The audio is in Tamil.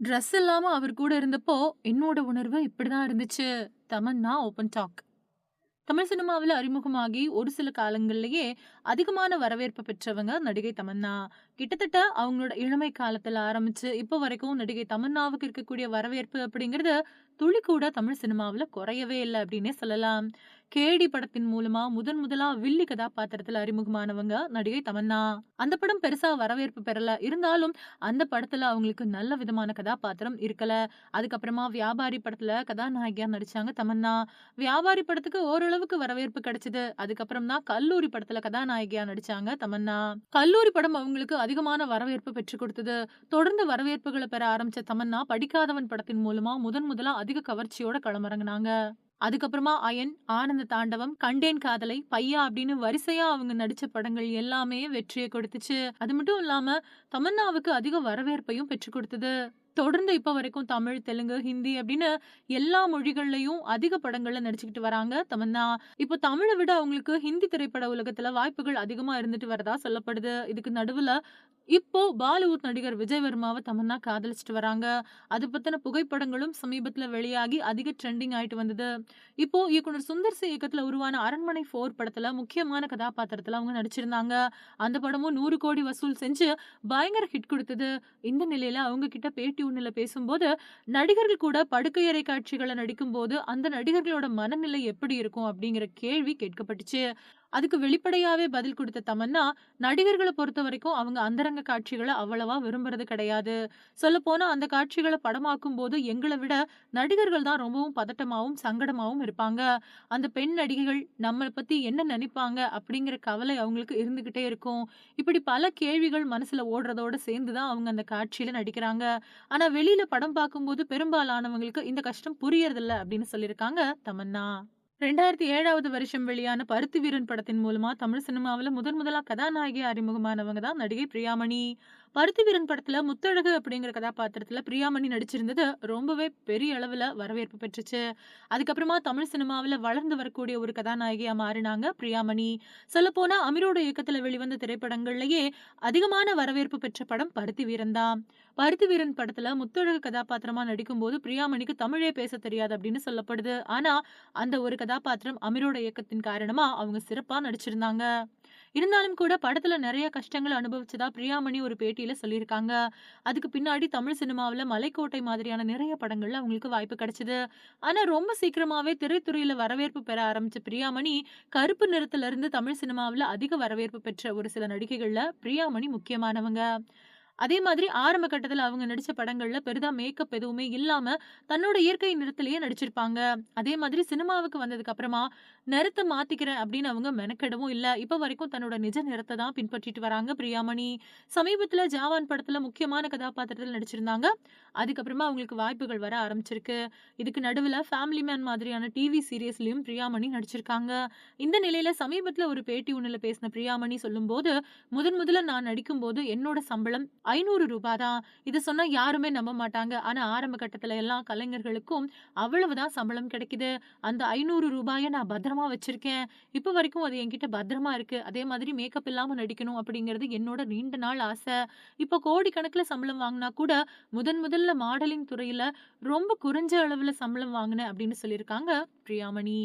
ட்ரெஸ் இல்லாம அவர் கூட இருந்தப்போ, என்னோட உணர்வு இப்படிதான் இருந்துச்சு. Tamannaah open talk. தமிழ் சினிமாவுல அறிமுகமாகி ஒரு சில காலங்கள்லயே அதிகமான வரவேற்பு பெற்றவங்க நடிகை தமன்னா. கிட்டத்தட்ட அவங்களோட இளமை காலத்துல ஆரம்பிச்சு, இப்போ வரைக்கும் நடிகை தமன்னாவுக்கு இருக்கக்கூடிய வரவேற்பு அப்படிங்கிறது, துளி கூட தமிழ் சினிமாவுல குறையவே இல்ல அப்படின்னே சொல்லலாம். கேடி படத்தின் மூலமா முதன் முதலா வில்லி கதாபாத்திரத்துல அறிமுகமானவங்க நடிகை தமன்னா. அந்த படம் பெருசா வரவேற்பு பெறல. இருந்தாலும் அந்த படத்துல அவங்களுக்கு நல்ல விதமான கதாபாத்திரம் இருக்கல. அதுக்கப்புறமா வியாபாரி படத்துல கதாநாயகியா நடிச்சாங்க தமன்னா. வியாபாரி படத்துக்கு ஓரளவுக்கு வரவேற்பு கிடைச்சது. அதுக்கப்புறம் தான் கல்லூரி படத்துல கதாநாயகியா நடிச்சாங்க தமன்னா. கல்லூரி படம் அவங்களுக்கு அதிகமான வரவேற்பு பெற்றுக் கொடுத்தது. தொடர்ந்து வரவேற்புகள பெற ஆரம்பிச்ச தமன்னா, படிக்காதவன் படத்தின் மூலமா முதன் முதலா அதிக கவர்ச்சியோட களமிறங்கினாங்க அதுக்கப்புறமா அயன், ஆனந்த தாண்டவம், கண்டேன் காதலை, பையா அப்படின்னு வரிசையா அவங்க நடிச்ச படங்கள் எல்லாமே வெற்றியை கொடுத்துச்சு. அது மட்டும் இல்லாம தமன்னாவுக்கு அதிக வரவேற்பையும் பெற்றுக் கொடுத்தது. தொடர்ந்து இப்ப வரைக்கும் தமிழ், தெலுங்கு, ஹிந்தி அப்படின்னு எல்லா மொழிகள்லயும் அதிக படங்கள்ல நடிச்சுக்கிட்டு வராங்க தமன்னா. இப்போ தமிழை விட அவங்களுக்கு ஹிந்தி திரைப்பட உலகத்துல வாய்ப்புகள் அதிகமா இருந்துட்டு வரதா சொல்லப்படுது. இதுக்கு நடுவுல இப்போ பாலிவுட் நடிகர் விஜய் வர்மாவை தமன்னா காதலிச்சுட்டு வராங்க. அது பத்தின புகைப்படங்களும் சமீபத்துல வெளியாகி அதிக ட்ரெண்டிங் ஆயிட்டு வந்தது. இப்போ இயக்குனர் சுந்தர் சி இயக்கத்துல உருவான அரண்மனை போர் படத்துல முக்கியமான கதாபாத்திரத்துல அவங்க நடிச்சிருந்தாங்க. அந்த படமும் நூறு கோடி வசூல் செஞ்சு பயங்கர ஹிட் கொடுத்தது இந்த நிலையில அவங்க கிட்ட பேட்டி ஒண்ணுல பேசும்போது, நடிகர்கள் கூட படுக்கையறை காட்சிகளில் நடிக்கும் போது அந்த நடிகர்களோட மனநிலை எப்படி இருக்கும் அப்படிங்கிற கேள்வி கேட்கப்பட்டுச்சு. அதுக்கு வெளிப்படையாவே பதில் கொடுத்த தமன்னா, நடிகர்கள பொறுத்தவரைக்கும் அவங்க அந்தரங்க காட்சிகளை அவ்வளவா விரும்புறது கிடையாது. சொல்லப்போனா அந்த காட்சிகள படமாக்கும்போது எங்கள விட நடிகர்கள் தான் ரொம்பவும் பதட்டமாவும், சங்கடமாவும் இருப்பாங்க. அந்த பெண் நடிகைகள் நம்மளை பத்தி என்ன நினைப்பாங்க அப்படிங்கிற கவலை அவங்களுக்கு இருந்துகிட்டே இருக்கும். இப்படி பல கேள்விகள் மனசுல ஓடுறதோட சேர்ந்து தான் அவங்க அந்த காட்சியில நடிக்கிறாங்க. ஆனா வெளியில படம் பார்க்கும்போது பெரும்பாலானவங்களுக்கு இந்த கஷ்டம் புரியறதில்ல அப்படின்னு சொல்லியிருக்காங்க தமன்னா. 2007வது வருஷம் வெளியான பருத்தி வீரன் படத்தின் மூலமா தமிழ் சினிமாவுல முதன் முதலா கதாநாயகி அறிமுகமானவங்க தான் நடிகை பிரியாமணி. பருத்தி வீரன் படத்துல முத்தழகு அப்படிங்கிற கதாபாத்திரத்துல பிரியாமணி நடிச்சிருந்தது ரொம்பவே பெரிய அளவுல வரவேற்பு பெற்றுச்சு. அதுக்கப்புறமா தமிழ் சினிமாவுல வளர்ந்து வரக்கூடிய ஒரு கதாநாயகியா மாறினாங்க பிரியாமணி. சொல்லப்போனா அமீரோட இயக்கத்துல வெளிவந்த திரைப்படங்கள்லயே அதிகமான வரவேற்பு பெற்ற படம் பருத்தி வீரன் தான். பருத்தி வீரன் படத்துல முத்தழகு கதாபாத்திரமா நடிக்கும்போது பிரியாமணிக்கு தமிழே பேச தெரியாது அப்படின்னு சொல்லப்படுது. ஆனா அந்த ஒரு கதாபாத்திரம் அமீரோட இயக்கத்தின் காரணமா அவங்க சிறப்பா நடிச்சிருந்தாங்க. இருந்தாலும் கூட படத்துல நிறைய கஷ்டங்கள் அனுபவிச்சதா பிரியாமணி ஒரு பேட்டியில சொல்லியிருக்காங்க. அதுக்கு பின்னாடி தமிழ் சினிமாவில மலைக்கோட்டை மாதிரியான நிறைய படங்கள்ல அவங்களுக்கு வாய்ப்பு கிடைச்சது. ஆனா ரொம்ப சீக்கிரமாவே திரைத்துறையில வரவேற்பு பெற ஆரம்பிச்ச பிரியாமணி, கருப்பு நிறத்துல இருந்து தமிழ் சினிமாவில் அதிக வரவேற்பு பெற்ற ஒரு சில நடிகைகள்ல பிரியாமணி முக்கியமானவங்க. அதே மாதிரி ஆரம்ப கட்டத்தில் அவங்க நடித்த படங்கள்ல பெரிதா மேக்கப் எதுவுமே இல்லாமல் தன்னோட இயற்கை நிறத்திலேயே நடிச்சிருப்பாங்க. அதே மாதிரி சினிமாவுக்கு வந்ததுக்கு அப்புறமா நிறத்தை மாத்திக்கிறேன் அப்படின்னு அவங்க மெனக்கெடவும் இல்லை இப்போ வரைக்கும் தன்னோட நிஜ நிறத்தை தான் பின்பற்றிட்டு வராங்க பிரியாமணி. சமீபத்துல ஜாவான் படத்துல முக்கியமான கதாபாத்திரத்தில் நடிச்சிருந்தாங்க. அதுக்கப்புறமா அவங்களுக்கு வாய்ப்புகள் வர ஆரம்பிச்சிருக்கு. இதுக்கு நடுவுல ஃபேமிலி மேன் மாதிரியான டிவி சீரியஸ்லயும் பிரியாமணி நடிச்சிருக்காங்க. இந்த நிலையில சமீபத்தில் ஒரு பேட்டி ஒன்றில் பேசின பிரியாமணி சொல்லும்போது, முதன் முதல்ல நான் நடிக்கும்போது என்னோட சம்பளம் ஐநூறு 500 தான். இது சொன்னா யாருமே நம்ப மாட்டாங்க. ஆனா ஆரம்ப கட்டத்துல எல்லா கலைஞர்களுக்கும் அவ்வளவுதான் சம்பளம் கிடைக்குது. அந்த ஐநூறு ரூபாயை நான் பத்திரமா வச்சிருக்கேன். இப்ப வரைக்கும் அது என்கிட்ட பத்திரமா இருக்கு. அதே மாதிரி மேக்கப் இல்லாம நடிக்கணும் அப்படிங்கிறது என்னோட நீண்ட நாள் ஆசை. இப்போ கோடிக்கணக்கில் சம்பளம் வாங்கினா கூட, முதன் முதல்ல மாடலிங் துறையில ரொம்ப குறைஞ்ச அளவுல சம்பளம் வாங்கினேன் அப்படின்னு சொல்லியிருக்காங்க பிரியாமணி.